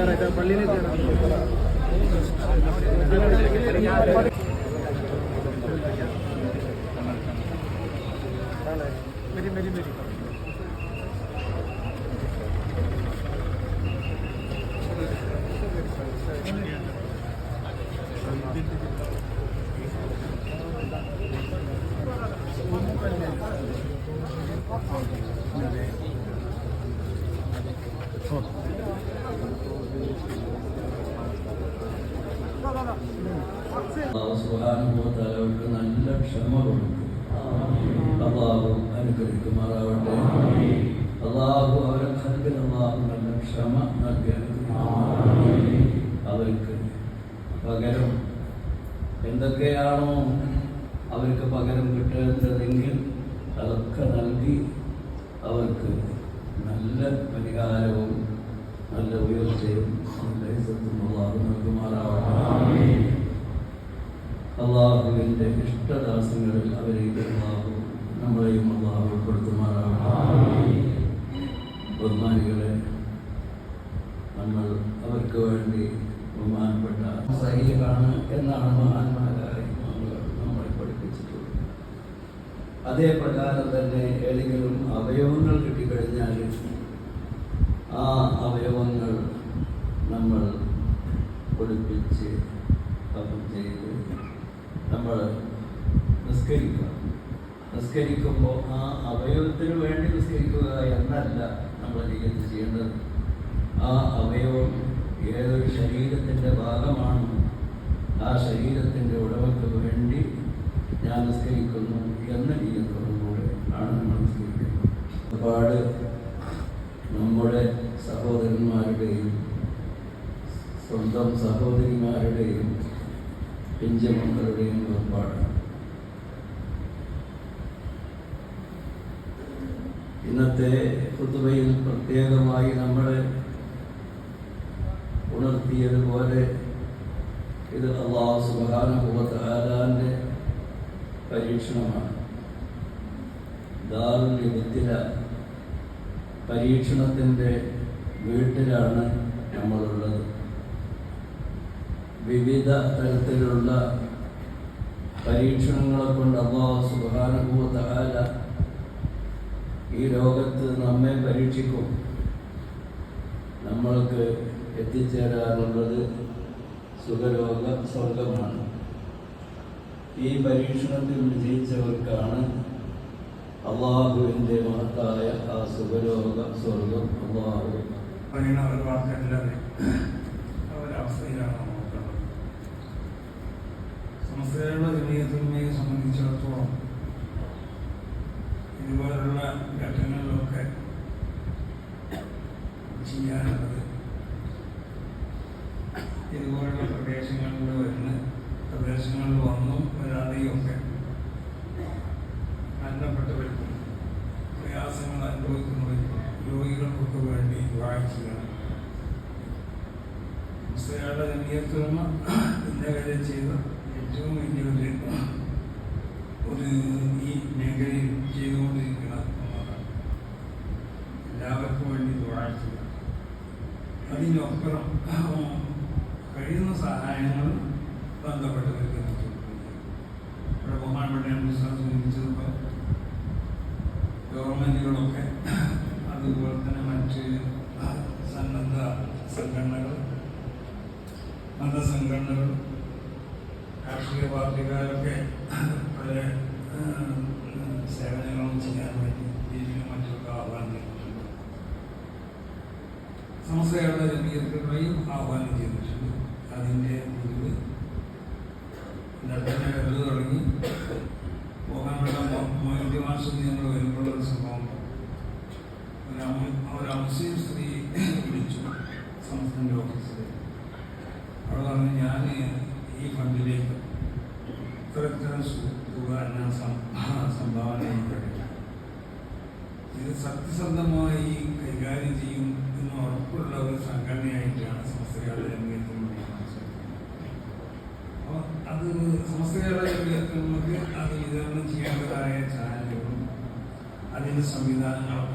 ತೇರ ಇದೆ ಬಳ್ಳಿನೇ ತೇರ मेरी मेरी मेरी Thank you. തആല അവർക്ക് നല്ല ക്ഷമ കൊടുക്കും അള്ളാഹു അനുഗ്രഹിക്കുമാറാവട്ടെ. അള്ളാഹു അവരെ അള്ളാഹു നല്ല ക്ഷമ നൽകി. അവർക്ക് പകരം എന്തൊക്കെയാണോ അവർക്ക് പകരം കിട്ടേണ്ടതെങ്കിൽ അതൊക്കെ നൽകി അവർക്ക് നല്ല പരിഹാരവും നല്ല ഉയർച്ചയും നല്ല ഇസ്സത്തും അള്ളാഹു നൽകുമാറാവട്ടെ. അള്ളാഹുവിന്റെ ഇഷ്ടദാസങ്ങളിൽ അവരെ അള്ളാഹു നമ്മളെയും അള്ളാഹു ഉൾപ്പെടുത്തുമാറാണ് ബഹുമാനികളെ നമ്മൾ അവർക്ക് വേണ്ടി ബഹുമാനപ്പെട്ട സൈനികാണ് എന്നാണ് മഹാന്മാരായി നമ്മളെ പഠിപ്പിച്ചിട്ടുള്ളത്. അതേ പ്രകാരം തന്നെ ഏതെങ്കിലും അവയവങ്ങൾ കിട്ടിക്കഴിഞ്ഞാൽ ആ അവയവങ്ങൾ നമ്മൾ പൊടിപ്പിച്ച് കപ്പം ചെയ്ത്. നിസ്കരിക്കുക. നിസ്കരിക്കുമ്പോൾ ആ അവയവത്തിന് വേണ്ടി നിസ്കരിക്കുക എന്നല്ല നമ്മൾ ജീവിതത്തിൽ ചെയ്യേണ്ടത്. ആ അവയവം ഏതൊരു ശരീരത്തിന്റെ ഭാഗമാണ്. ആ ശരീരത്തിന്റെ ഉടമയ്ക്ക് വേണ്ടി ഞാൻ നിസ്കരിക്കുന്നു എന്ന നീയത്തോടുകൂടെ ആണ് നമ്മൾ നിസ്കരിക്കുന്നത്. ഒരുപാട് നമ്മുടെ സഹോദരന്മാരുടെയും സ്വന്തം സഹോദരിമാരുടെയും പിഞ്ചമക്കളുടെയും ഉറപ്പാടാണ് ഇന്നത്തെ കുത്തുബയിൽ പ്രത്യേകമായി നമ്മളെ ഉണർത്തിയതുപോലെ ഇത് അള്ളാഹു സുബാനുഭവത്ത് ആലാന്റെ പരീക്ഷണമാണ്. ദാറുൽ യുഗത്തില പരീക്ഷണത്തിന്റെ വീട്ടിലാണ് നമ്മളുള്ളത്. വിവിധ തരത്തിലുള്ള പരീക്ഷണങ്ങളെ കൊണ്ട് അള്ളാഹു സുഖാനുഭൂതകാല ഈ ലോകത്ത് നമ്മെ പരീക്ഷിക്കും. നമ്മൾക്ക് എത്തിച്ചേരാറുള്ളത് സുഖലോക സ്വർഗമാണ് ഈ പരീക്ഷണത്തിൽ വിജയിച്ചവർക്കാണ് അള്ളാഹുവിന്റെ മഹത്തായ ആ സുഖലോക സ്വർഗം അള്ളാഹു. ചെയ്യാനുള്ളത് ഇതുപോലുള്ള പ്രദേശങ്ങളിൽ വരുന്ന പ്രദേശങ്ങളിൽ വന്നു വരാതെയും ഒക്കെ മരണപ്പെട്ടവർക്കും പ്രയാസങ്ങൾ അനുഭവിക്കുന്നവർക്കും രോഗികൾക്കൊക്കെ വേണ്ടി വായിക്കുക മുസ്ലിങ്ങളുടെ ജമീയത്തുമ ഇന്നവരെ ചെയ്ത ഏറ്റവും വലിയൊരു ഒരു ഈ മേഖലയിൽ ചെയ്തുകൊണ്ടിരിക്കുന്ന അതിനൊപ്പുറം കഴിയുന്ന സഹായങ്ങൾ ബന്ധപ്പെട്ടവർക്ക് എത്തിച്ചുകൊടുക്കുക ഇവിടെ ബഹുമാനപ്പെട്ട പുസ്തകം സൂചിപ്പിച്ചതുപോലെ ഗവൺമെന്റുകളൊക്കെ അതുപോലെ തന്നെ മറ്റ് സന്നദ്ധ സംഘടനകൾ മതസംഘടനകൾ രാഷ്ട്രീയ പാർട്ടിക്കാരൊക്കെ പല ആ, സേവനങ്ങളും ചെയ്യാൻ വേണ്ടി ഇതിനും മറ്റൊക്കെ ആഹ്വാനം ചെയ്തിട്ടുണ്ട് സംസ്ഥയുടെ ജമീയത്തുകളെയും ആഹ്വാനം ചെയ്തിട്ടുണ്ട് അതിന്റെ ഒരു ഇന്നത്തെ തുടങ്ങി. പോകാനുള്ള മാസം ഞങ്ങൾ ഒരു സംഭവം. ഒരു മുസ്ലിം സ്ത്രീ വിളിച്ചു സംസ്ഥാന ഓഫീസിൽ. പറഞ്ഞു ഞാൻ ഈ ഫണ്ടിലേക്ക് ഇത്തരത്തരം തുക സംഭാവന ഇത് സത്യസന്ധമായി കൈകാര്യം ചെയ്യും എന്ന് ഉറപ്പുള്ള ഒരു രംഗത്തിന് അപ്പോൾ അത് രംഗത്ത് നമുക്ക് അത് വിതരണം ചെയ്യേണ്ടതായ ചാനലുകളും അതിന്റെ സംവിധാനങ്ങളൊക്കെ